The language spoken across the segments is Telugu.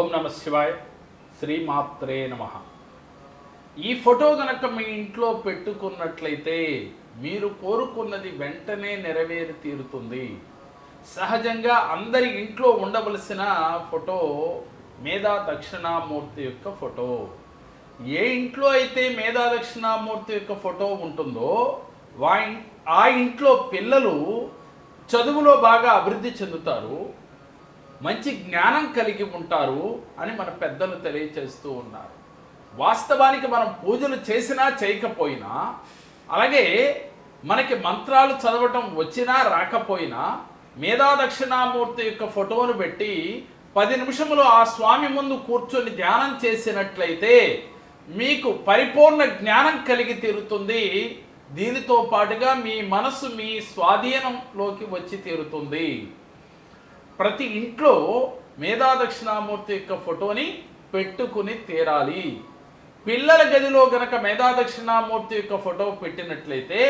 ఓం నమ శివాయ. శ్రీమాత్రే నమ. ఈ ఫోటో కనుక మీ ఇంట్లో పెట్టుకున్నట్లయితే మీరు కోరుకున్నది వెంటనే నెరవేరి తీరుతుంది. సహజంగా అందరి ఇంట్లో ఉండవలసిన ఫోటో మేధా దక్షిణామూర్తి యొక్క ఫోటో. ఏ ఇంట్లో అయితే మేధా దక్షిణామూర్తి యొక్క ఫోటో ఉంటుందో వా ఆ ఇంట్లో పిల్లలు చదువులో బాగా అభివృద్ధి చెందుతారు. మంచి జ్ఞానం కలిగి ఉంటారు అని మన పెద్దలు తెలియచేస్తూ ఉన్నారు. వాస్తవానికి మనం పూజలు చేసినా చేయకపోయినా అలాగే మనకి మంత్రాలు చదవటం వచ్చినా రాకపోయినా మేధా దక్షిణామూర్తి యొక్క ఫోటోను పెట్టి పది నిమిషములు ఆ స్వామి ముందు కూర్చొని ధ్యానం చేసినట్లయితే మీకు పరిపూర్ణ జ్ఞానం కలిగి తీరుతుంది. దీనితో పాటుగా మీ మనసు మీ స్వాధీనంలోకి వచ్చి తీరుతుంది. ప్రతి ఇంట్లో మేధా దక్షిణామూర్తి యొక్క ఫోటోని పెట్టుకుని తీరాలి. పిల్లల గదిలో గనక మేధా దక్షిణామూర్తి యొక్క ఫోటో పెట్టినట్లయితే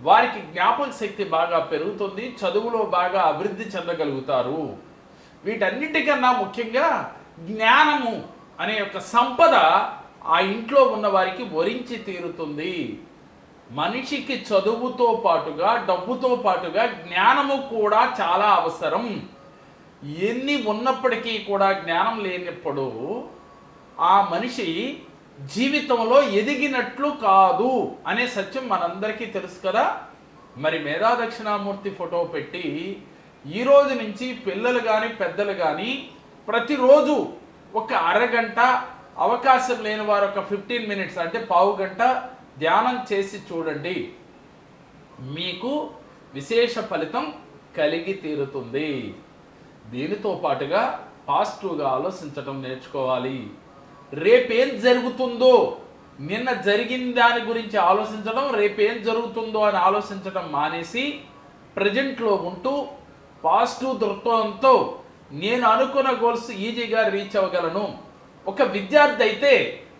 వారికి జ్ఞాపక శక్తి బాగా పెరుగుతుంది చదువులో బాగా అభివృద్ధి చెందగలుగుతారు. వీటన్నిటికన్నా ముఖ్యంగా జ్ఞానము అనే యొక్క సంపద ఆ ఇంట్లో ఉన్న వారికి వరించి తీరుతుంది. మనిషికి చదువుతో పాటుగా డబ్బుతో పాటుగా జ్ఞానము కూడా చాలా అవసరం. ఎన్ని ఉన్నప్పటికీ కూడా జ్ఞానం లేనప్పుడు ఆ మనిషి జీవితంలో ఎదిగినట్లు కాదు అనే సత్యం మనందరికీ తెలుసు కదా. మరి మేధా దక్షిణామూర్తి ఫోటో పెట్టి ఈరోజు నుంచి పిల్లలు కానీ పెద్దలు కానీ ప్రతిరోజు ఒక అరగంట అవకాశం లేని వారు ఒక ఫిఫ్టీన్ మినిట్స్ అంటే పావు గంట ధ్యానం చేసి చూడండి. మీకు విశేష ఫలితం కలిగి తీరుతుంది. దీనితో పాటుగా పాజిటివ్గా ఆలోచించటం నేర్చుకోవాలి. రేపేం జరుగుతుందో నిన్న జరిగిన దాని గురించి ఆలోచించడం రేపేం జరుగుతుందో అని ఆలోచించడం మానేసి ప్రజెంట్లో ఉంటూ పాజిటివ్ దృక్పథంతో నేను అనుకున్న గోల్స్ ఈజీగా రీచ్ అవ్వగలను. ఒక విద్యార్థి అయితే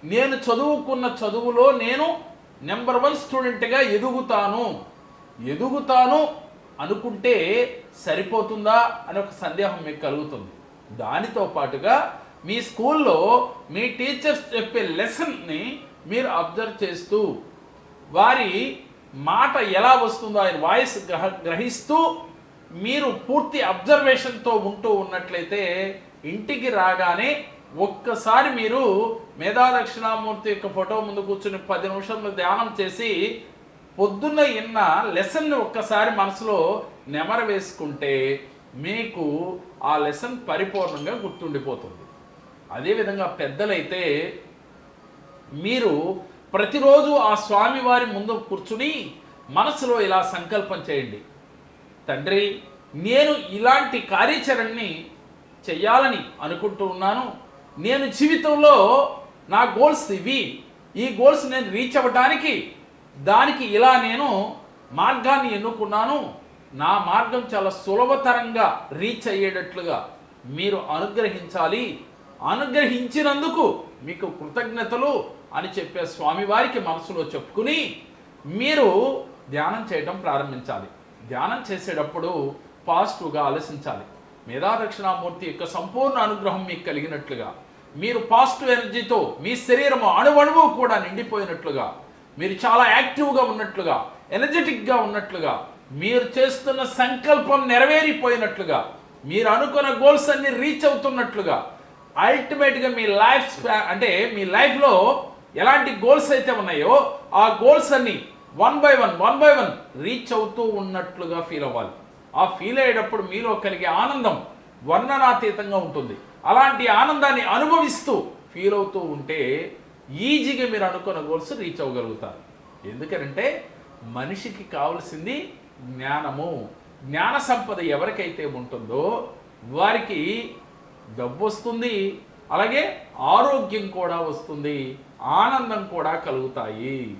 నేను చదువుకున్న చదువులో నేను నెంబర్ వన్ స్టూడెంట్గా ఎదుగుతాను. ఎదుగుతాను అనుకుంటే సరిపోతుందా అని ఒక సందేహం మీకు కలుగుతుంది. దానితో పాటుగా మీ స్కూల్లో మీ టీచర్స్ చెప్పే లెసన్ని మీరు అబ్జర్వ్ చేస్తూ వారి మాట ఎలా వస్తుందో ఆయన వాయిస్ గ్రహ గ్రహిస్తూ మీరు పూర్తి అబ్జర్వేషన్తో ఉంటూ ఉన్నట్లయితే ఇంటికి రాగానే ఒక్కసారి మీరు మేధా దక్షిణామూర్తి యొక్క ఫోటో ముందు కూర్చుని పది నిమిషంలో ధ్యానం చేసి పొద్దున్న ఇన్న లెసన్ని ఒక్కసారి మనసులో నెమర వేసుకుంటే మీకు ఆ లెసన్ పరిపూర్ణంగా గుర్తుండిపోతుంది. అదేవిధంగా పెద్దలైతే మీరు ప్రతిరోజు ఆ స్వామివారి ముందు కూర్చుని మనసులో ఇలా సంకల్పం చేయండి. తండ్రి నేను ఇలాంటి కార్యాచరణని చెయ్యాలని అనుకుంటూ ఉన్నాను. నేను జీవితంలో నా గోల్స్ ఇవి. ఈ గోల్స్ నేను రీచ్ అవ్వడానికి దానికి ఇలా నేను మార్గాన్ని ఎన్నుకున్నాను. నా మార్గం చాలా సులభతరంగా రీచ్ అయ్యేటట్లుగా మీరు అనుగ్రహించాలి. అనుగ్రహించినందుకు మీకు కృతజ్ఞతలు అని చెప్పే స్వామివారికి మనసులో చెప్పుకుని మీరు ధ్యానం చేయడం ప్రారంభించాలి. ధ్యానం చేసేటప్పుడు పాజిటివ్గా ఆలోచించాలి. మేధాదక్షిణామూర్తి యొక్క సంపూర్ణ అనుగ్రహం మీకు కలిగినట్లుగా మీరు పాజిటివ్ ఎనర్జీతో మీ శరీరము అణువణువు కూడా నిండిపోయినట్లుగా మీరు చాలా యాక్టివ్గా ఉన్నట్లుగా ఎనర్జెటిక్గా ఉన్నట్లుగా మీరు చేస్తున్న సంకల్పం నెరవేరిపోయినట్లుగా మీరు అనుకున్న గోల్స్ అన్ని రీచ్ అవుతున్నట్లుగా అల్టిమేట్గా మీ లైఫ్ అంటే మీ లైఫ్లో ఎలాంటి గోల్స్ అయితే ఉన్నాయో ఆ గోల్స్ అన్ని one by one one by one reach అవుతూ ఉన్నట్లుగా ఫీల్ అవ్వాలి. ఆ ఫీల్ అయ్యేటప్పుడు మీలో కలిగే ఆనందం వర్ణనాతీతంగా ఉంటుంది. అలాంటి ఆనందాన్ని అనుభవిస్తూ ఫీల్ అవుతూ ఉంటే ఈజీగా మీరు అనుకున్న గోల్స్ రీచ్ అవ్వగలుగుతారు. ఎందుకనంటే మనిషికి కావలసింది జ్ఞానము. జ్ఞాన సంపద ఎవరికైతే ఉంటుందో వారికి డబ్బు వస్తుంది అలాగే ఆరోగ్యం కూడా వస్తుంది ఆనందం కూడా కలుగుతాయి.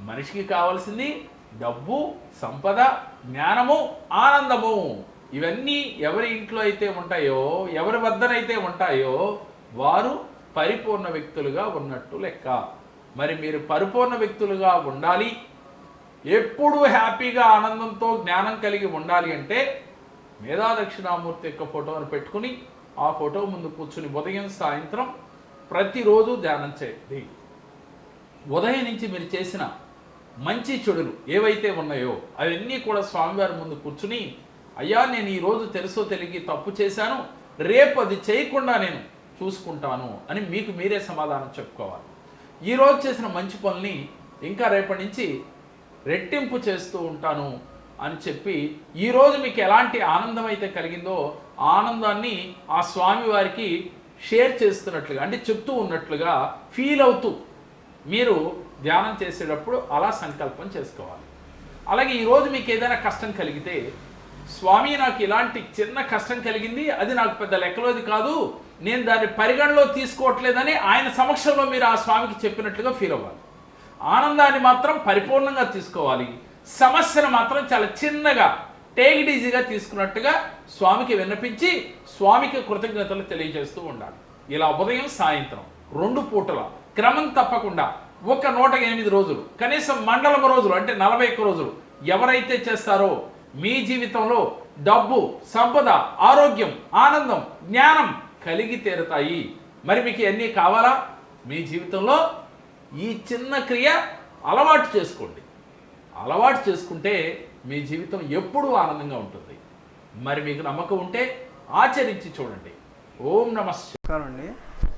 మనిషికి కావలసింది డబ్బు సంపద జ్ఞానము ఆనందము. ఇవన్నీ ఎవరి ఇంట్లో అయితే ఉంటాయో ఎవరి వద్దనైతే ఉంటాయో వారు పరిపూర్ణ వ్యక్తులుగా ఉన్నట్టు లెక్క. మరి మీరు పరిపూర్ణ వ్యక్తులుగా ఉండాలి. ఎప్పుడూ హ్యాపీగా ఆనందంతో జ్ఞానం కలిగి ఉండాలి అంటే మేధా దక్షిణామూర్తి యొక్క ఫోటోను పెట్టుకుని ఆ ఫోటో ముందు కూర్చుని ఉదయం సాయంత్రం ప్రతిరోజు ధ్యానం చేయండి. ఉదయం నుంచి మీరు చేసిన మంచి చెడులు ఏవైతే ఉన్నాయో అవన్నీ కూడా స్వామివారి ముందు కూర్చుని అయ్యా నేను ఈరోజు తెలుసో తెలిగి తప్పు చేశాను. రేపు అది చేయకుండా నేను చూసుకుంటాను అని మీకు మీరే సమాధానం చెప్పుకోవాలి. ఈరోజు చేసిన మంచి పనుల్ని ఇంకా రేపటి నుంచి రెట్టింపు చేస్తూ ఉంటాను అని చెప్పి ఈరోజు మీకు ఎలాంటి ఆనందం అయితే కలిగిందో ఆనందాన్ని ఆ స్వామి వారికి షేర్ చేస్తున్నట్లుగా అంటే చెప్తూ ఉన్నట్లుగా ఫీల్ అవుతూ మీరు ధ్యానం చేసేటప్పుడు అలా సంకల్పం చేసుకోవాలి. అలాగే ఈరోజు మీకు ఏదైనా కష్టం కలిగితే స్వామి నాకు ఇలాంటి చిన్న కష్టం కలిగింది అది నాకు పెద్ద లెక్కలోది కాదు నేను దాన్ని పరిగణలో తీసుకోవట్లేదని ఆయన సమక్షంలో మీరు ఆ స్వామికి చెప్పినట్లుగా ఫీల్ అవ్వాలి. ఆనందాన్ని మాత్రం పరిపూర్ణంగా తీసుకోవాలి. సమస్యను మాత్రం చాలా చిన్నగా టేక్ ఈజీగా తీసుకున్నట్టుగా స్వామికి విన్నపించి స్వామికి కృతజ్ఞతలు తెలియజేస్తూ ఉండాలి. ఇలా ఉదయం సాయంత్రం రెండు పూటల క్రమం తప్పకుండా ఒక నూట ఎనిమిది రోజులు కనీసం మండలం రోజులు అంటే నలభై ఒక్క రోజులు ఎవరైతే చేస్తారో మీ జీవితంలో డబ్బు సంపద ఆరోగ్యం ఆనందం జ్ఞానం కలిగి తీరుతాయి. మరి మీకు ఇవన్నీ కావాలా? మీ జీవితంలో ఈ చిన్న క్రియ అలవాటు చేసుకోండి. అలవాటు చేసుకుంటే మీ జీవితం ఎప్పుడూ ఆనందంగా ఉంటుంది. మరి మీకు నమ్మకం ఉంటే ఆచరించి చూడండి. ఓం నమస్కారం అండి.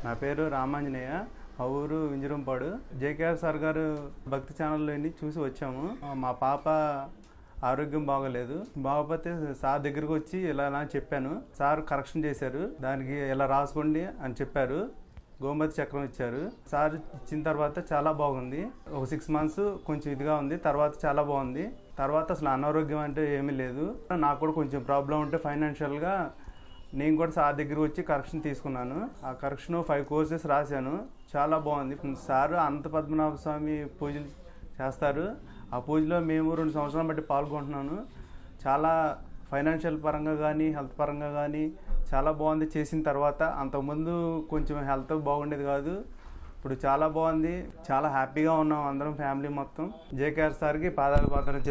నా పేరు రామాంజనేయ. మా ఊరు వింజరంపాడు. జేకేఆర్ సార్ గారు భక్తి ఛానల్లో చూసి వచ్చాము. మా పాప ఆరోగ్యం బాగోలేదు. బాగోపోతే సార్ దగ్గరకు వచ్చి ఇలా ఇలా అని చెప్పాను. సార్ కరెక్షన్ చేశారు. దానికి ఇలా రాసుకోండి అని చెప్పారు. గోమతి చక్రం ఇచ్చారు. సార్ ఇచ్చిన తర్వాత చాలా బాగుంది. ఒక సిక్స్ మంత్స్ కొంచెం ఇదిగా ఉంది. తర్వాత చాలా బాగుంది. తర్వాత అసలు అనారోగ్యం అంటే ఏమీ లేదు. నాకు కూడా కొంచెం ప్రాబ్లం ఉంటే ఫైనాన్షియల్గా నేను కూడా సార్ దగ్గర వచ్చి కరెక్షన్ తీసుకున్నాను. ఆ కరెక్షన్ ఫైవ్ కోర్సెస్ రాశాను. చాలా బాగుంది. సార్ అనంత పద్మనాభ స్వామి పూజలు చేస్తారు. ఆ పూజలో మేము రెండు సంవత్సరాలు బట్టి పాల్గొంటున్నాను. చాలా ఫైనాన్షియల్ పరంగా కానీ హెల్త్ పరంగా కానీ చాలా బాగుంది చేసిన తర్వాత. అంతకుముందు కొంచెం హెల్త్ బాగుండేది కాదు. ఇప్పుడు చాలా బాగుంది. చాలా హ్యాపీగా ఉన్నాం అందరం ఫ్యామిలీ మొత్తం. జేకేఆర్ సార్కి పాదాలు పాత్ర